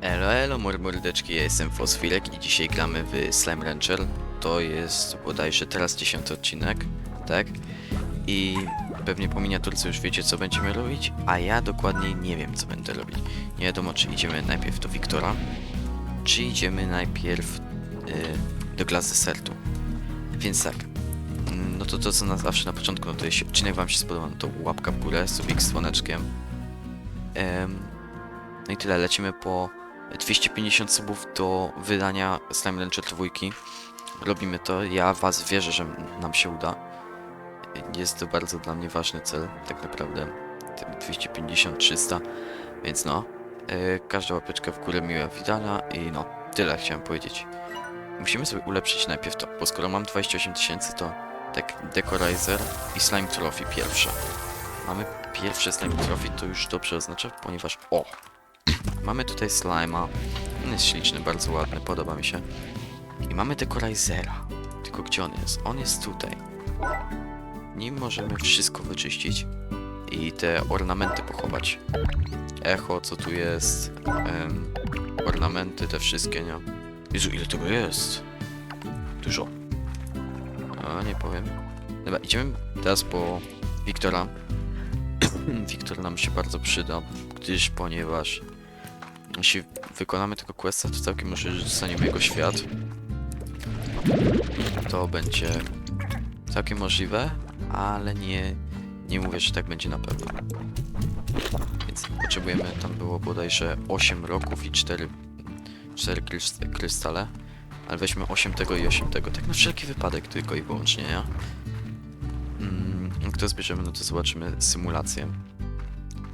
Elo, elo, mordeczki, ja jestem Fosfilek i dzisiaj gramy w Slime Rancher. To jest bodajże teraz 10 odcinek, tak? I pewnie po miniaturce już wiecie co będziemy robić, a ja dokładnie nie wiem co będę robić. Nie wiadomo czy idziemy najpierw do Wiktora, czy idziemy najpierw y, do Glass Desertu. Więc tak, mm, no to to co na zawsze na początku, no to jeśli odcinek wam się spodobał, no to łapka w górę, subik z dzwoneczkiem. Em, no i tyle, lecimy po 250 subów do wydania Slime Rancher 2. Robimy to, ja was wierzę, że nam się uda. Jest to bardzo dla mnie ważny cel, tak naprawdę. 250-300, więc no. Yy, każda łapeczka w górę miła witana i no, tyle chciałem powiedzieć. Musimy sobie ulepszyć najpierw to, bo skoro mam 28 tysięcy, to tak Decorizer i Slime Trophy pierwsze. Mamy pierwsze Slime Trophy, to już dobrze oznacza, ponieważ o, Mamy tutaj slima. On jest śliczny, bardzo ładny, podoba mi się. I mamy Decorizera. Tylko gdzie on jest? On jest tutaj. Nim możemy wszystko wyczyścić i te ornamenty pochować. Echo, co tu jest? Ornamenty, te wszystkie, nie? Jezu, ile tego jest? Dużo. A, nie powiem. Dobra, idziemy teraz po Wiktora. Wiktor nam się bardzo przyda, gdyż ponieważ jeśli wykonamy tego questa, to całkiem może, że dostaniemy jego świat. To będzie całkiem możliwe, ale nie, nie mówię, że tak będzie na pewno. Więc potrzebujemy, tam było bodajże 8 roków i 4, 4 krys- krystale. Ale weźmy 8 tego i 8 tego, tak na wszelki wypadek tylko i wyłącznie, ja. Mm, jak to zbierzemy, no to zobaczymy symulację.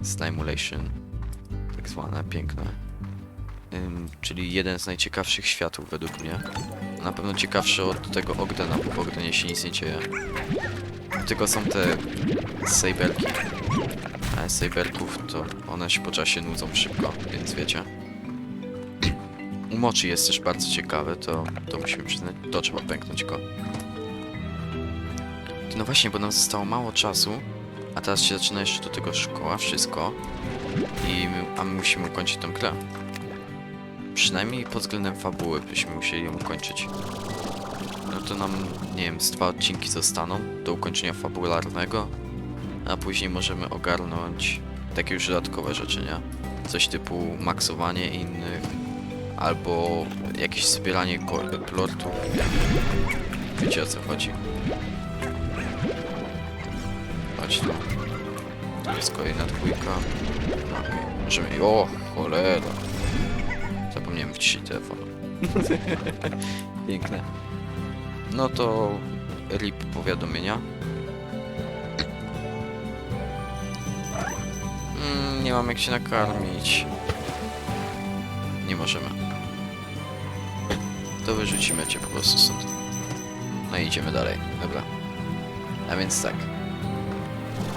Slimulation, tak zwane, piękne. Czyli jeden z najciekawszych światów według mnie. Na pewno ciekawszy od tego Ogdena, bo w Ogdenie się nic nie dzieje. Tylko są te Saberki. A Saberków to one się po czasie nudzą szybko, więc wiecie. U Mochi jest też bardzo ciekawe, to, to musimy przyznać, to trzeba pęknąć go. No właśnie, bo nam zostało mało czasu, a teraz się zaczyna jeszcze do tego szkoła, wszystko. I my, a my musimy ukończyć tą grę. Przynajmniej pod względem fabuły byśmy musieli ją ukończyć. No to nam, nie wiem, z dwa odcinki zostaną do ukończenia fabularnego, a później możemy ogarnąć takie już dodatkowe rzeczy, nie? Coś typu maksowanie innych, albo jakieś zbieranie plortów. Wiecie o co chodzi. Chodź tu. Tu jest kolejna dwójka. No, możemy... O, cholera. Wciszyć telefon. Piękne. No to RIP powiadomienia. Mm, nie mam jak się nakarmić. Nie możemy. To wyrzucimy cię po prostu stąd. No i idziemy dalej. Dobra. A więc tak.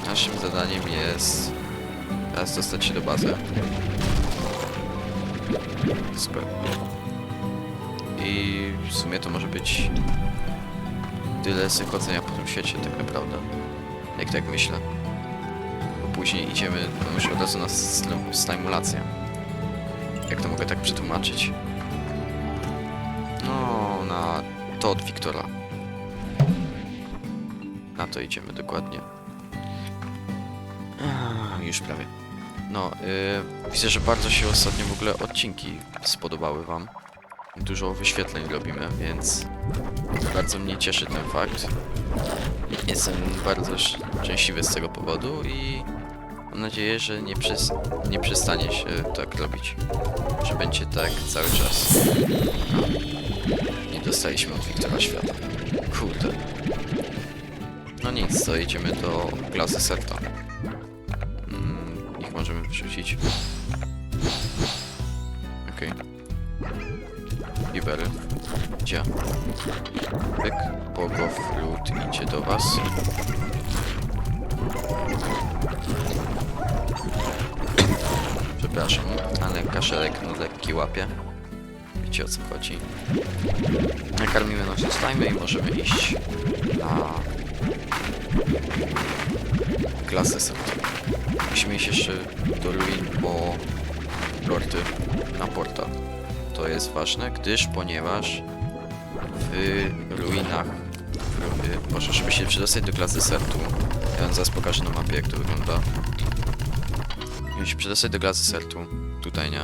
Naszym zadaniem jest teraz dostać się do bazy. Super. I w sumie to może być tyle z chodzenia po tym świecie tak naprawdę. Jak tak myślę. Bo później idziemy no od razu na slimulację. Jak to mogę tak przetłumaczyć? No, na to od Wiktora. Na to idziemy dokładnie. Już prawie. No, yy, widzę, że bardzo się ostatnio w ogóle odcinki spodobały wam. Dużo wyświetleń robimy, więc bardzo mnie cieszy ten fakt. Jestem bardzo sz- szczęśliwy z tego powodu i mam nadzieję, że nie, nie przestanie się tak robić. Że będzie tak cały czas. A, nie dostaliśmy od Wiktora świata. Kurde. No nic, to idziemy do klasy Serta. Możemy wrzucić. Okej. Givery. Gdzie? Pyk. Bogow lud idzie do was. Przepraszam, ale kaszelek no lekki łapie. Wiecie o co chodzi. Nakarmimy nasze slimy i możemy iść na klasę sobie. Musimy iść jeszcze do ruin po lorty na portal. To jest ważne, gdyż ponieważ w ruinach, w, może żeby się przedostać do klas desertu, ja wam zaraz pokażę na mapie jak to wygląda. Żeby się przedostać do klas desertu, tutaj nie,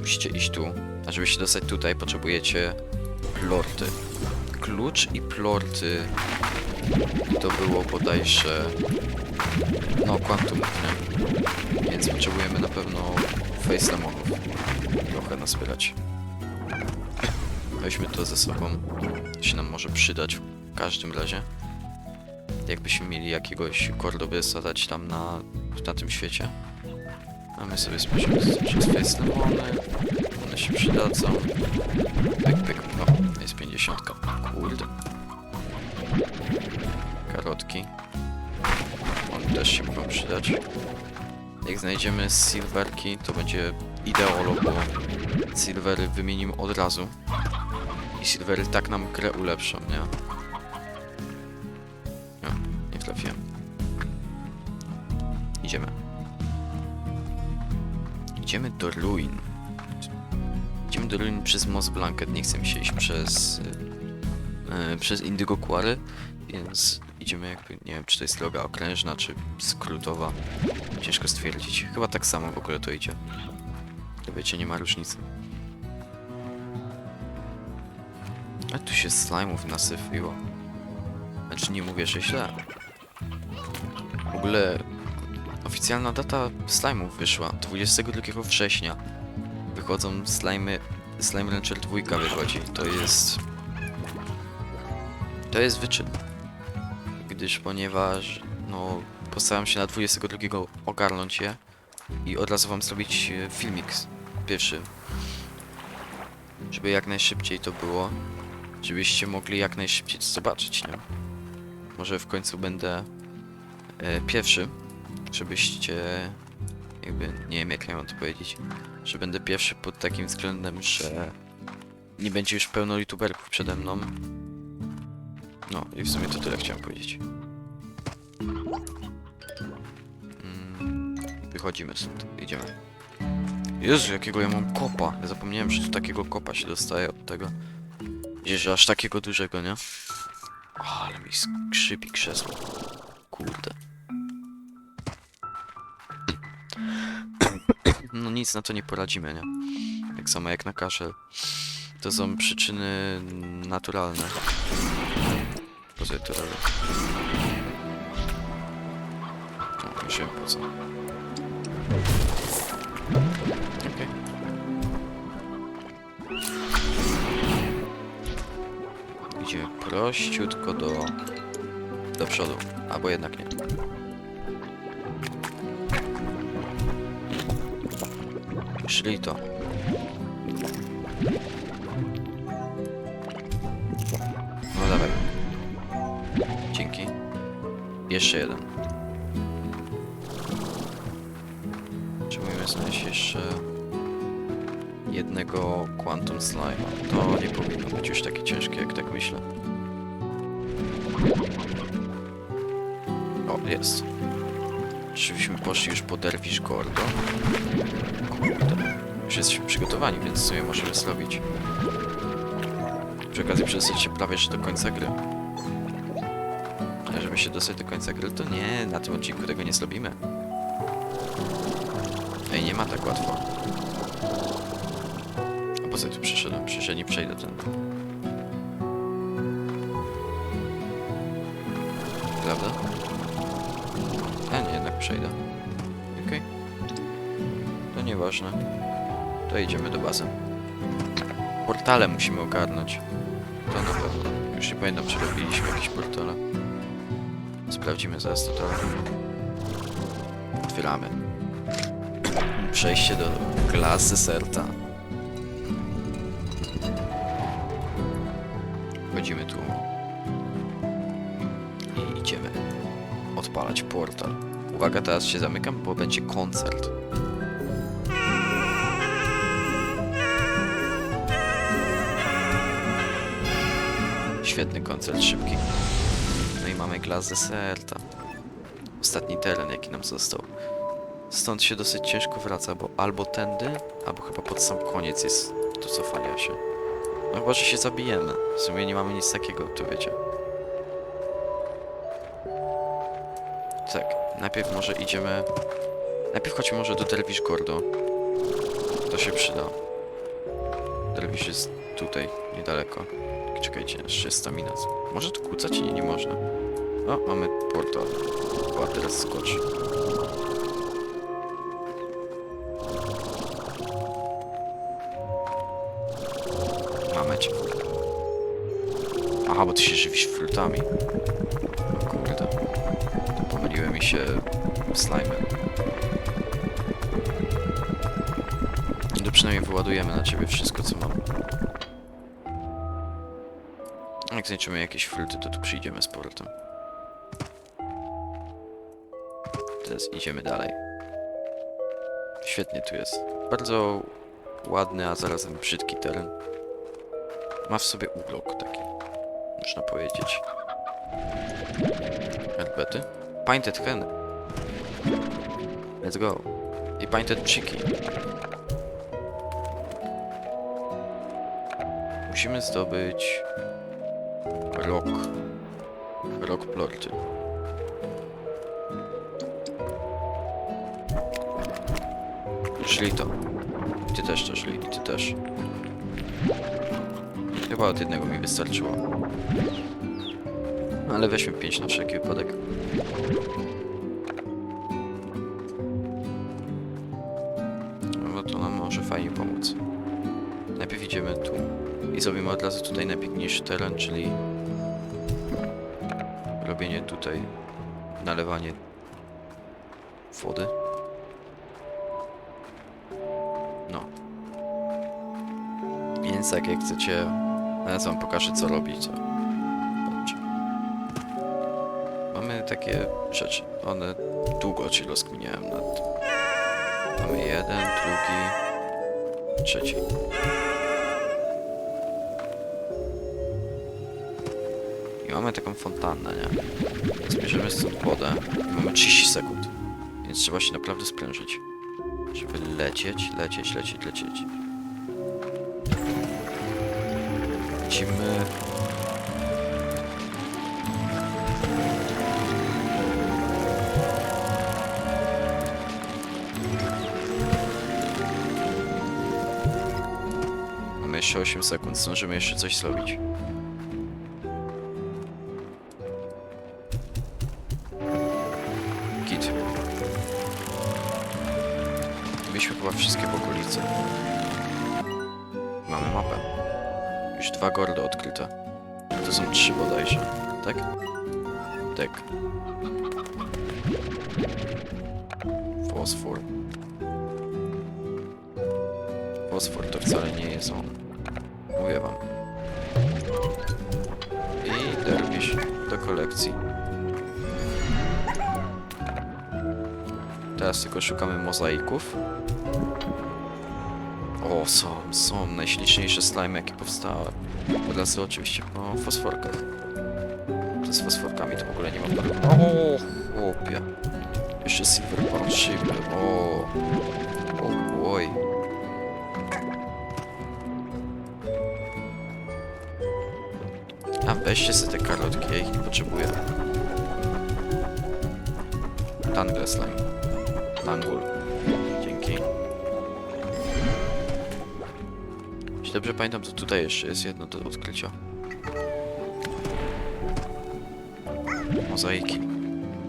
musicie iść tu, a żeby się dostać tutaj potrzebujecie plorty. Klucz i plorty to było bodajże no quantum, nie? Więc potrzebujemy na pewno face lemonów. Trochę nazbierać. Weźmy to ze sobą. To się nam może przydać w każdym razie. Jakbyśmy mieli jakiegoś kordobysa dać tam na, na tym świecie. A my sobie spojrzymy przez face lemony. One się przydadzą. Pyk, pyk. No, jest 50. Kurde. Karotki. One też się mogą przydać. Jak znajdziemy silverki, to będzie ideolo, bo silvery wymienimy od razu. I silvery tak nam grę ulepszą, nie? No, nie trafiłem. Idziemy. Idziemy do ruin. Idziemy do ruin przez Most Blanket, nie chcę mi się iść przez... Yy, przez Indigo Quarry, więc idziemy jakby, nie wiem czy to jest droga okrężna, czy skrótowa. Ciężko stwierdzić. Chyba tak samo w ogóle to idzie. Wiecie, nie ma różnicy. A tu się slime'ów nasypiło. Znaczy nie mówię, że źle. W ogóle oficjalna data slime'ów wyszła. 22 września. Wychodzą slimy... Slime Rancher 2 wychodzi. To jest... To jest wyczyn. Gdyż ponieważ, no, postaram się na 22 ogarnąć je i od razu wam zrobić e, filmik pierwszy. Żeby jak najszybciej to było. Żebyście mogli jak najszybciej to zobaczyć, nie? Może w końcu będę e, pierwszy, żebyście jakby, nie wiem jak ja to powiedzieć, że będę pierwszy pod takim względem, że nie będzie już pełno youtuberków przede mną. No i w sumie to tyle chciałem powiedzieć. Wychodzimy stąd, idziemy. Jezu, jakiego ja mam kopa. Ja zapomniałem, że tu takiego kopa się dostaje od tego. Że aż takiego dużego, nie? O, ale mi skrzypi krzesło. Kurde. No nic na to nie poradzimy, nie? Tak samo jak na kaszel. To są przyczyny naturalne. Po co ja to? No, po co. Okej. Idziemy prościutko do... do przodu. Albo jednak nie. Szli to. No dawaj. Dzięki. Jeszcze jeden. Znaleźć jeszcze jednego Quantum Slime. To nie powinno być już takie ciężkie, jak tak myślę. O, jest. Czyżbyśmy poszli już po Derwish Gordo? Kurde. Już jesteśmy przygotowani, więc sobie możemy zrobić. Przy okazji przedostać się prawie że do końca gry. Ale żeby się dostać do końca gry, to nie, na tym odcinku tego nie zrobimy. Nie ma tak łatwo. A po co tu przyszedłem? Przecież ja nie przejdę ten. Prawda? A nie, jednak przejdę. Okej. To nieważne. To idziemy do bazy. Portale musimy ogarnąć. To na pewno. Już nie pamiętam, czy robiliśmy jakieś portale. Sprawdzimy zaraz to trochę. Otwieramy. Przejście do klasy Serta. Wchodzimy tu. I idziemy. Odpalać portal. Uwaga, teraz się zamykam, bo będzie koncert. Świetny koncert, szybki. No i mamy glas deserta. Ostatni teren, jaki nam został. Stąd się dosyć ciężko wraca, bo albo tędy, albo chyba pod sam koniec jest do cofania się. No chyba, że się zabijemy. W sumie nie mamy nic takiego, tu wiecie. Tak, najpierw może idziemy... Najpierw chodźmy może do Derwisz Gordo. To się przyda. Derwisz jest tutaj, niedaleko. Czekajcie, jeszcze jest stamina. Może tu kłócać? Nie, nie można. O, mamy portal. O, a teraz skocz. Aha, bo ty się żywisz flutami. Kurde. Pomyliły mi się slimy. No przynajmniej wyładujemy na ciebie wszystko, co mam. Jak znajdziemy jakieś fruty, to tu przyjdziemy z powrotem. Teraz idziemy dalej. Świetnie tu jest. Bardzo ładny, a zarazem brzydki teren. Ma w sobie urok taki, można powiedzieć. Herbety. Painted hen. Let's go. I painted chicken. Musimy zdobyć rok. Rok plorty. Szli to. Ty też to szli, ty też. Chyba od jednego mi wystarczyło. No, Ale weźmy 5 na wszelki wypadek. No to nam może fajnie pomóc. Najpierw idziemy tu i zrobimy od razu tutaj najpiękniejszy teren, czyli robienie tutaj, nalewanie wody. No. Więc tak jak chcecie, teraz wam pokażę co robić. Patrzcie. Mamy takie rzeczy, one długo ci rozkminiałem nad. Mamy jeden, drugi, trzeci. I mamy taką fontannę, nie? Zbierzemy stąd wodę mamy 30 sekund. Więc trzeba się naprawdę sprężyć. Żeby lecieć, lecieć, lecieć, lecieć. Lecimy. Mamy jeszcze 8 sekund, zdążymy jeszcze coś zrobić. Git. Mieliśmy chyba wszystkie w okolicy. Już dwa gordy odkryte. To są trzy bodajże, tak? Tak. Fosfor. Fosfor to wcale nie jest on. Mówię wam. I derwisz do kolekcji. Teraz tylko szukamy mozaików. O, są, są najśliczniejsze slime, jakie powstały. Razu oczywiście po fosforkach. Z fosforkami to w ogóle nie ma problemu. O, chłopie. Jeszcze silver parszywy. O, o boy. A weźcie sobie te karotki, ja ich nie potrzebuję. Tangle slime. Tangul. Jeśli dobrze pamiętam, to tutaj jeszcze jest jedno do odkrycia. Mozaiki.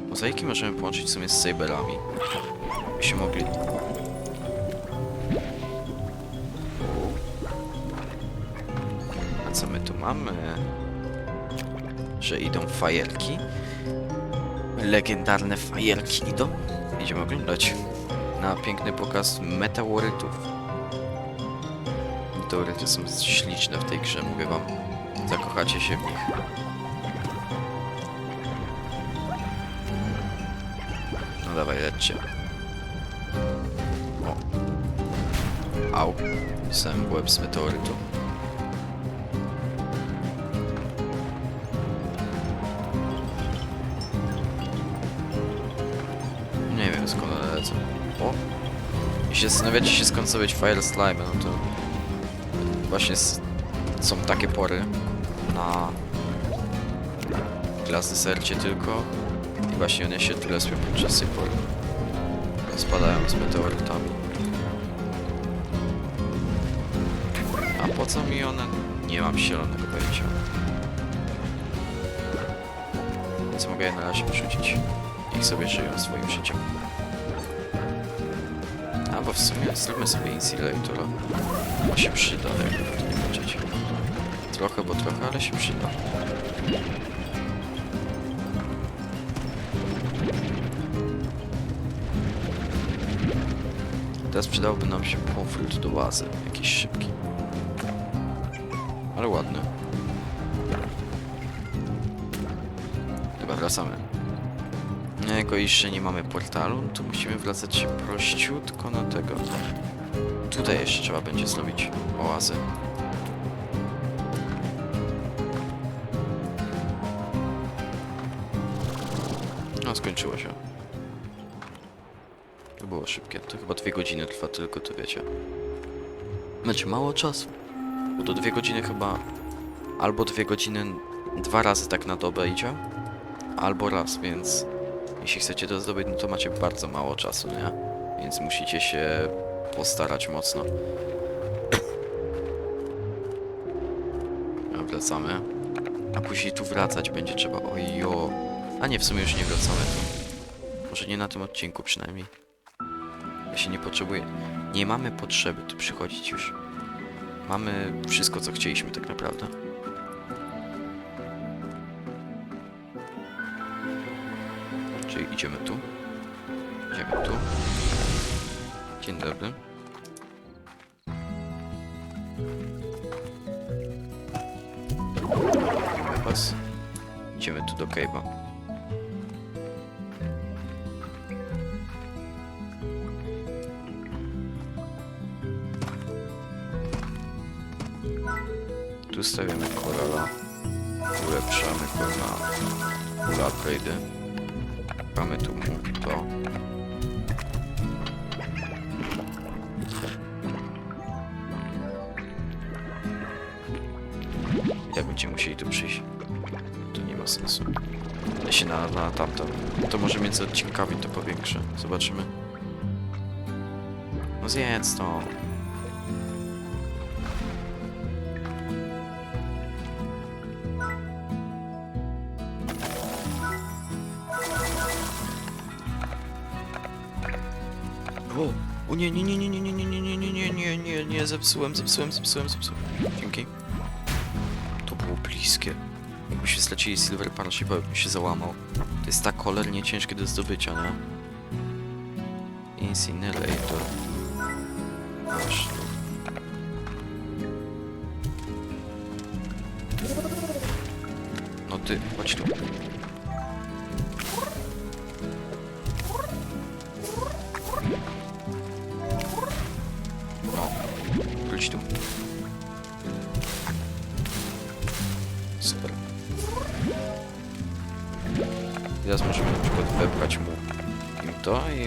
Mozaiki możemy połączyć w sumie z saberami. Byśmy mogli... A co my tu mamy? Że idą fajerki? Legendarne fajerki idą? Idziemy oglądać na piękny pokaz meteorytów. Meteoryty są śliczne w tej grze, mówię wam. Zakochacie się w nich. No dawaj, lećcie. O. Au. Sam łeb z meteorytu. Nie wiem skąd one lecą. O! Jeśli zastanawiacie się skąd sobie Fire Slime, no to właśnie są takie pory na glasy sercie tylko i właśnie one się tyle spią podczas tej pory. Spadają z meteorytami. A po co mi one? Nie mam zielonego pojęcia. Więc mogę je na razie wyrzucić. Niech sobie żyją swoim życiem. Albo w sumie zróbmy sobie Insulatora. On się przyda, jakby w to nie patrzeć. Trochę, bo trochę, ale się przyda. Teraz przydałby nam się powrót do bazy. Jakiś szybki. Ale ładny. Dobra, wracamy. Jako jeszcze nie mamy portalu, no to musimy wracać się prościutko na tego. Tutaj jeszcze trzeba będzie zrobić oazę. No, skończyło się. To było szybkie. To chyba dwie godziny trwa tylko, to wiecie. Macie mało czasu. Bo to dwie godziny chyba... Albo dwie godziny dwa razy tak na dobę idzie, albo raz, więc jeśli chcecie to zdobyć, no to macie bardzo mało czasu, nie? Więc musicie się postarać mocno. Wracamy. A później tu wracać będzie trzeba. Ojo. A nie, w sumie już nie wracamy. Może nie na tym odcinku przynajmniej. Ja się nie potrzebuję. Nie mamy potrzeby tu przychodzić już. Mamy wszystko, co chcieliśmy tak naprawdę. Idziemy tu. Idziemy tu. Dzień dobry. Was. Idziemy tu do Cave'a. Tu stawiamy korala. Ulepszamy go na upgrade'y. Mamy tu to. Jak będziemy musieli tu przyjść? To nie ma sensu. Ja się na, na tamto. To może między odcinkami to powiększę. Zobaczymy. No zjedz to. Nie, nie, nie, nie, nie, nie, nie, nie, nie, nie, nie, nie, nie, zepsułem, zepsułem, zepsułem, zepsułem. Dzięki. To było bliskie. Jakbyśmy stracili Silver Partnership, bym się załamał. To jest tak cholernie ciężkie do zdobycia, nie? Incinerator. Tu. No ty, chodź tu.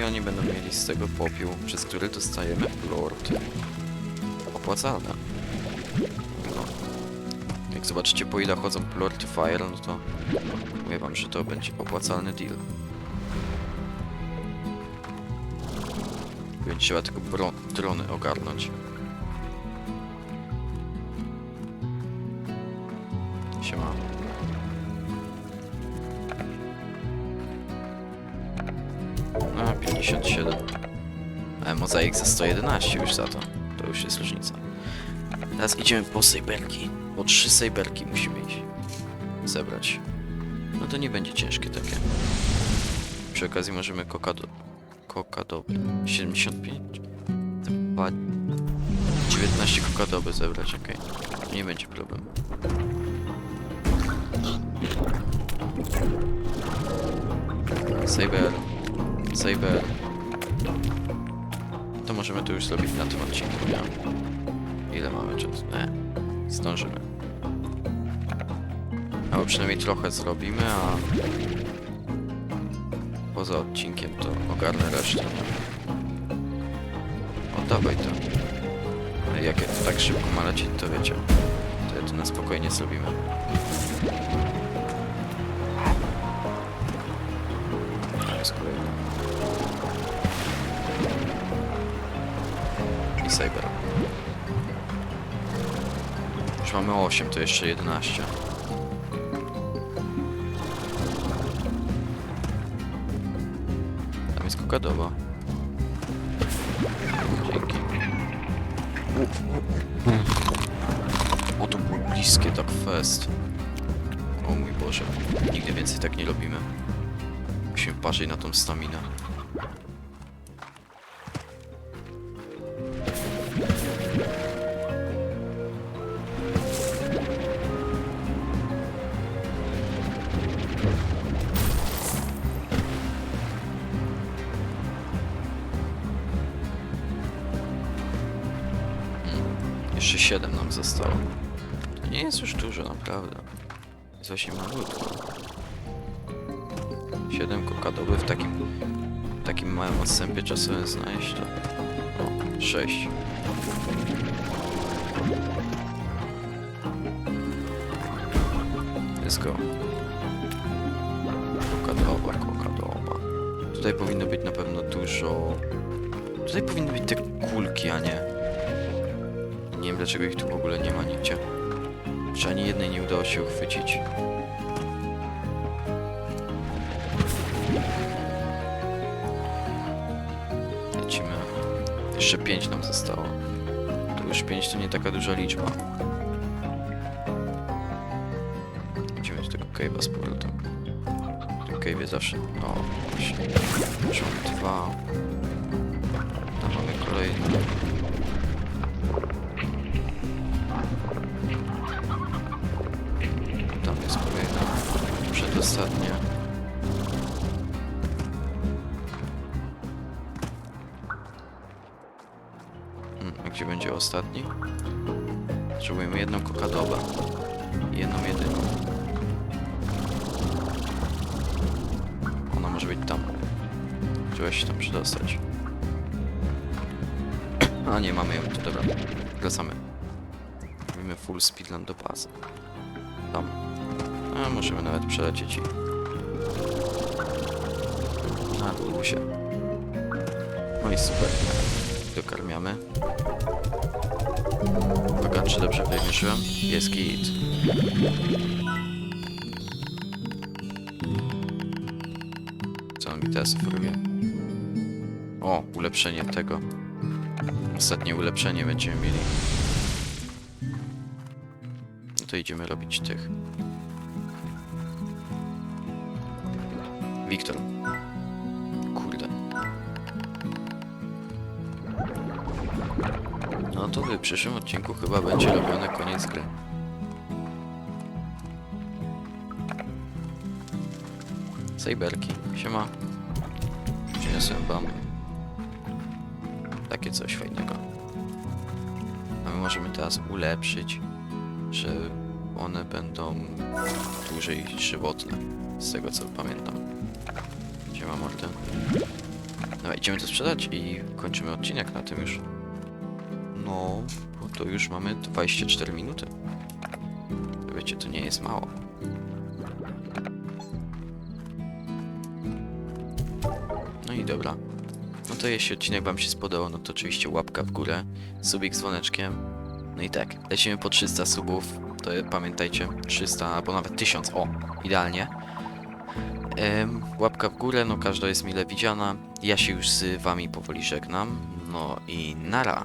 Oni będą mieli z tego popiół, przez który dostajemy lord. Opłacalne. No. Jak zobaczycie po ile chodzą plorty fire, no to mówię wam, że to będzie opłacalny deal. Będzie trzeba tylko drony ogarnąć. 157. Ale mozaik za 111 już za to. To już jest różnica. Teraz idziemy po sejberki. Po trzy sejberki musimy iść. Zebrać. No to nie będzie ciężkie takie. Przy okazji możemy koka do... Koka dobry. 75? 19 koka doby zebrać, okej. Okay. Nie będzie problem. Saber. Saber. To możemy to już zrobić na tym odcinku, nie? Ile mamy czasu? Nie. Zdążymy. Albo przynajmniej trochę zrobimy, a poza odcinkiem to ogarnę resztę. nie? dawaj to. Jak ja to tak szybko ma lecieć, to wiecie. To ja to na spokojnie zrobimy. Cyber. Już mamy 8, to jeszcze 11. Tam jest kokadowa. Dzięki. O, to było bliskie, tak fest. O mój Boże. Nigdy więcej tak nie robimy. Musimy patrzeć na tą staminę. Jest właśnie malutko. 7 kokadowy w takim, takim małym odstępie czasowym znaleźć to... O, 6. Let's go. Kokadowa, kokadowa. Tutaj powinno być na pewno dużo... Tutaj powinny być te kulki, a nie... Nie wiem dlaczego ich tu w ogóle nie ma nigdzie. Czy ani jednej nie udało się uchwycić. Lecimy. Jeszcze pięć nam zostało. To już pięć to nie taka duża liczba. Idziemy do tego cave'a z powrotem. W tym zawsze... No właśnie. Dwa. Tam mamy kolejny. Ostatni? Potrzebujemy jedną kokadowę. I jedną jedyną. Ona może być tam. Trzeba się tam przedostać. A nie, mamy ją tu, dobra. Wracamy. Robimy full speedrun do bazy. Tam. A możemy nawet przelecieć i... Na się. No i super. Dokarmiamy. Uwaga, czy dobrze wymierzyłem? Jest git. Co on mi teraz oferuje? O, ulepszenie tego. Ostatnie ulepszenie będziemy mieli. No to idziemy robić tych. Wiktor. Przyszłym odcinku chyba będzie robiony koniec gry. Cyberki. Siema. Przyniosłem wam takie coś fajnego. A my możemy teraz ulepszyć, że one będą dłużej żywotne, z tego co pamiętam. Siema mordę. Dobra, idziemy to sprzedać i kończymy odcinek na tym już. No, to już mamy 24 minuty. Wiecie, to nie jest mało. No i dobra. No to jeśli odcinek wam się spodobał, no to oczywiście łapka w górę, subik z dzwoneczkiem. No i tak, lecimy po 300 subów, to pamiętajcie, 300 albo nawet 1000, o, idealnie. Em, łapka w górę, no każda jest mile widziana. Ja się już z wami powoli żegnam, no i nara.